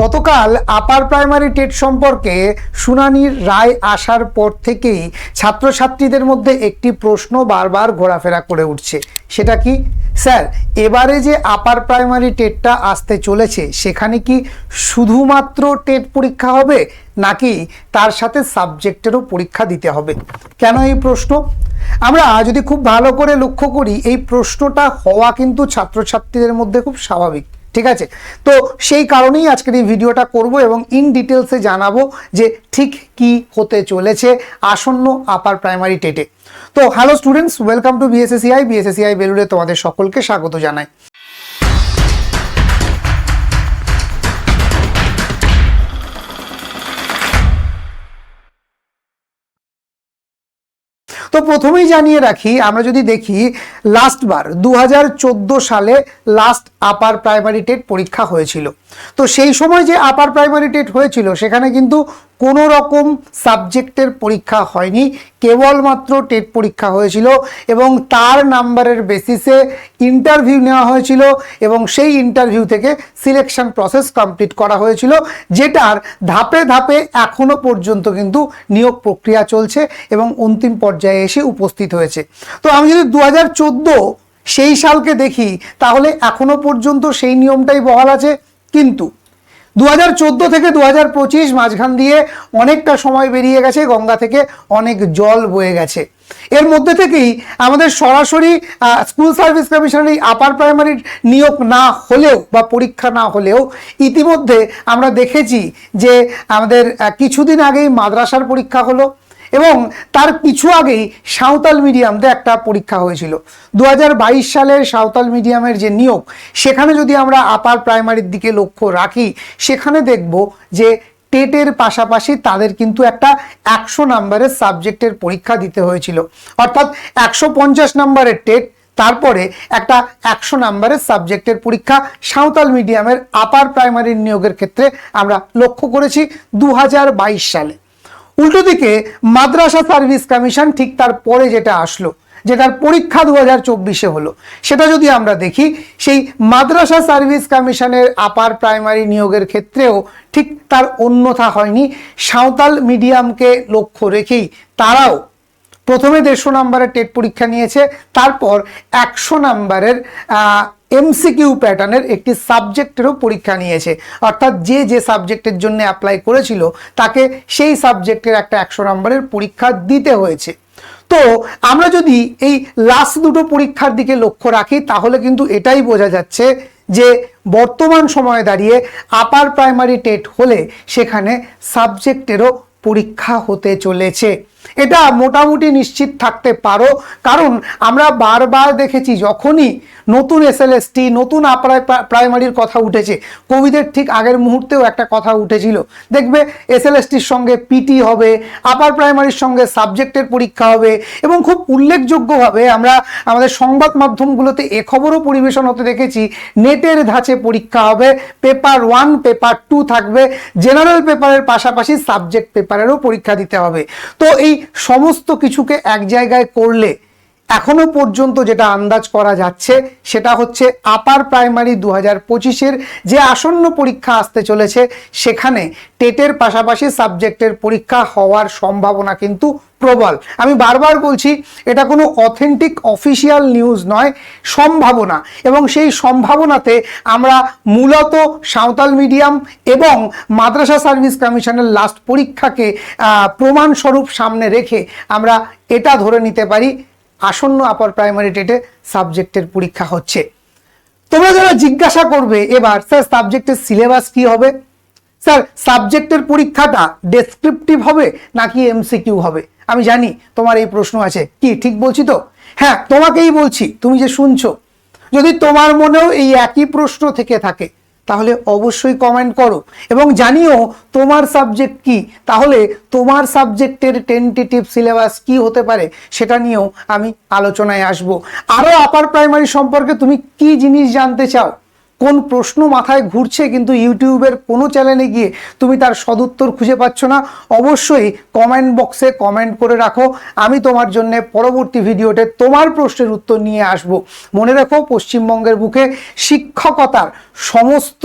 গতকাল upper primary TET সম্পর্কে শুনানির রায় আসার পর থেকেই ছাত্রছাত্রীদের মধ্যে একটি প্রশ্ন বারবার ঘোরাফেরা করে উঠছে। সেটা কি? স্যার, এবারে যে আপার প্রাইমারি টেটটা আসতে চলেছে, সেখানে কি শুধুমাত্র টেট পরীক্ষা হবে, নাকি তার সাথে সাবজেক্টেরও পরীক্ষা দিতে হবে? কেন এই প্রশ্ন? আমরা যদি খুব ভালো করে লক্ষ্য করি, এই প্রশ্নটা হওয়া কিন্তু ছাত্রছাত্রীদের মধ্যে খুব স্বাভাবিক। ঠিক আছে? তো সেই কারণেই আজকের এই ভিডিওটা করব এবং ইন ডিটেলসে জানাব যে ঠিক কি হতে চলেছে আসন্ন আপার প্রাইমারি টেটে তো hello students welcome to BSACI BSACI বেলুড়ে তোমাদের সকলকে স্বাগত জানাই। তো প্রথমেই জানিয়ে রাখি, আমরা যদি দেখি লাস্টবার দু হাজার চোদ্দ সালে লাস্ট আপার প্রাইমারি টেট পরীক্ষা হয়েছিল। তো সেই সময় যে আপার প্রাইমারি টেট হয়েছিল, সেখানে কিন্তু কোনো রকম সাবজেক্টের পরীক্ষা হয়নি। কেবলমাত্র টেট পরীক্ষা হয়েছিল এবং তার নাম্বারের বেসিসে ইন্টারভিউ নেওয়া হয়েছিল এবং সেই ইন্টারভিউ থেকে সিলেকশন প্রসেস কমপ্লিট করা হয়েছিল, যেটার ধাপে ধাপে এখনও পর্যন্ত কিন্তু নিয়োগ প্রক্রিয়া চলছে এবং অন্তিম পর্যায়ে এসে উপস্থিত হয়েছে। তো আমি যদি দু হাজার চোদ্দ সেই সালকে দেখি, তাহলে এখনও পর্যন্ত সেই নিয়মটাই বহাল আছে। কিন্তু দু হাজার চোদ্দ থেকে দু হাজার পঁচিশ মাঝখান দিয়ে অনেকটা সময় বেরিয়ে গেছে, গঙ্গা থেকে অনেক জল বয়ে গেছে। এর মধ্যে থেকেই আমাদের সরাসরি স্কুল সার্ভিস কমিশনের এই আপার প্রাইমারির নিয়োগ না হলেও বা পরীক্ষা না হলেও ইতিমধ্যে আমরা দেখেছি যে আমাদের কিছুদিন আগেই মাদ্রাসার পরীক্ষা হলো। এবং তার কিছু আগেই সাঁওতাল মিডিয়ামতে একটা পরীক্ষা হয়েছিল। দু হাজার বাইশ সালের সাঁওতাল মিডিয়ামের যে নিয়োগ, সেখানে যদি আমরা আপার প্রাইমারির দিকে লক্ষ্য রাখি, সেখানে দেখব যে টেটের পাশাপাশি তাদের কিন্তু একটা একশো নাম্বারের সাবজেক্টের পরীক্ষা দিতে হয়েছিল। অর্থাৎ একশো পঞ্চাশ নাম্বারের টেট, তারপরে একটা একশো নাম্বারের সাবজেক্টের পরীক্ষা সাঁওতাল মিডিয়ামের আপার প্রাইমারির নিয়োগের ক্ষেত্রে আমরা লক্ষ্য করেছি দু হাজার বাইশ সালে। উল্টো দিকে মাদ্রাসা সার্ভিস কমিশন ঠিক তার পরে যেটা আসলো যেটার পরীক্ষা দু হাজার চব্বিশে হলো। সেটা যদি আমরা দেখি, সেই মাদ্রাসা সার্ভিস কমিশনের আপার প্রাইমারি নিয়োগের ক্ষেত্রেও ঠিক তার অন্যথা হয়নি। সাঁওতাল মিডিয়ামকে লক্ষ্য রেখেই তারাও প্রথমে দেড়শো নাম্বারের টেট পরীক্ষা নিয়েছে, তারপর একশো নাম্বারের এমসিকিউ প্যাটার্নের একটি সাবজেক্টেরও পরীক্ষা নিয়েছে। অর্থাৎ যে যে সাবজেক্টের জন্য অ্যাপ্লাই করেছিল, তাকে সেই সাবজেক্টের একটা একশো নম্বরের পরীক্ষা দিতে হয়েছে। তো আমরা যদি এই লাস্ট দুটো পরীক্ষার দিকে লক্ষ্য রাখি, তাহলে কিন্তু এটাই বোঝা যাচ্ছে যে বর্তমান সময়ে দাঁড়িয়ে আপার প্রাইমারি টেট হলে সেখানে সাবজেক্টেরও পরীক্ষা হতে চলেছে। এটা মোটামুটি নিশ্চিত থাকতে পারো। কারণ আমরা বারবার দেখেছি যখনই নতুন এসএলএসটি, নতুন আপার প্রাইমারির কথা উঠেছে, কোভিডের ঠিক আগের মুহূর্তেও একটা কথা উঠেছিল। দেখবে এসএলএসটির সঙ্গে পিটি হবে, আপার প্রাইমারির সঙ্গে সাবজেক্টের পরীক্ষা হবে এবং খুব উল্লেখযোগ্যভাবে আমরা আমাদের সংবাদ মাধ্যমগুলোতে এ খবরও পরিবেশন হতে দেখেছি, নেটের ধাঁচে পরীক্ষা হবে, পেপার ওয়ান, পেপার টু থাকবে, জেনারেল পেপারের পাশাপাশি সাবজেক্ট পেপারেরও পরীক্ষা দিতে হবে। তো এই সমস্ত কিছুকে এক জায়গায় করলে এখনও পর্যন্ত যেটা আন্দাজ করা যাচ্ছে, সেটা হচ্ছে আপার প্রাইমারি দু হাজার পঁচিশের যে আসন্ন পরীক্ষা আসতে চলেছে, সেখানে টেটের পাশাপাশি সাবজেক্টের পরীক্ষা হওয়ার সম্ভাবনা কিন্তু প্রবল। আমি বারবার বলছি, এটা কোনো অথেন্টিক অফিসিয়াল নিউজ নয়, সম্ভাবনা। এবং সেই সম্ভাবনাতে আমরা মূলত সাঁওতাল মিডিয়াম এবং মাদ্রাসা সার্ভিস কমিশনের লাস্ট পরীক্ষাকে প্রমাণস্বরূপ সামনে রেখে আমরা এটা ধরে নিতে পারি। আসন্ন আপার প্রাইমারি টেটে সাবজেক্টের পরীক্ষা হচ্ছে। তোমরা যারা জিজ্ঞাসা করবে এবার স্যার সাবজেক্টের সিলেবাস কি হবে? স্যার সাবজেক্টের পরীক্ষাটা ডেসক্রিপটিভ হবে নাকি এমসিকিউ হবে? আমি জানি তোমার এই প্রশ্ন আছে। কি, ঠিক বলছি তো? হ্যাঁ তোমাকেই বলছি, তুমি যে শুনছো। যদি তোমার মনেও এই একই প্রশ্ন থেকে থাকে তাহলে অবশ্যই কমেন্ট করো এবং জানিও তোমার সাবজেক্ট কি? তাহলে তোমার সাবজেক্টের টেন্টেটিভ সিলেবাস কি হতে পারে? সেটা নিয়েও আমি আলোচনায় আসব। আরও আপার প্রাইমারি সম্পর্কে তুমি কি জিনিস জানতে চাও? কোন প্রশ্ন মাথায় ঘুরছে কিন্তু ইউটিউবের কোনো চ্যানেলে গিয়ে তুমি তার সদুত্তর খুঁজে পাচ্ছ না, অবশ্যই কমেন্ট বক্সে কমেন্ট করে রাখো। আমি তোমার জন্য পরবর্তী ভিডিওতে তোমার প্রশ্নের উত্তর নিয়ে আসব। মনে রাখো, পশ্চিমবঙ্গের বুকে শিক্ষকতার সমস্ত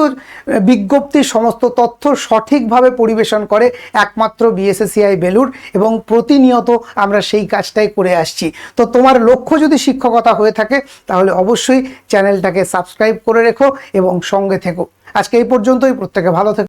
বিজ্ঞপ্তির সমস্ত তথ্য সঠিকভাবে পরিবেশন করে একমাত্র বিএসএসিআই বেলুর এবং প্রতিনিয়ত আমরা সেই কাজটাই করে আসছি। তো তোমার লক্ষ্য যদি শিক্ষকতা হয়ে থাকে, তাহলে অবশ্যই চ্যানেলটাকে সাবস্ক্রাইব করে রেখো। এবং সঙ্গে থেকো। আজকে এই পর্যন্তই। প্রত্যেকে ভালো থেকো।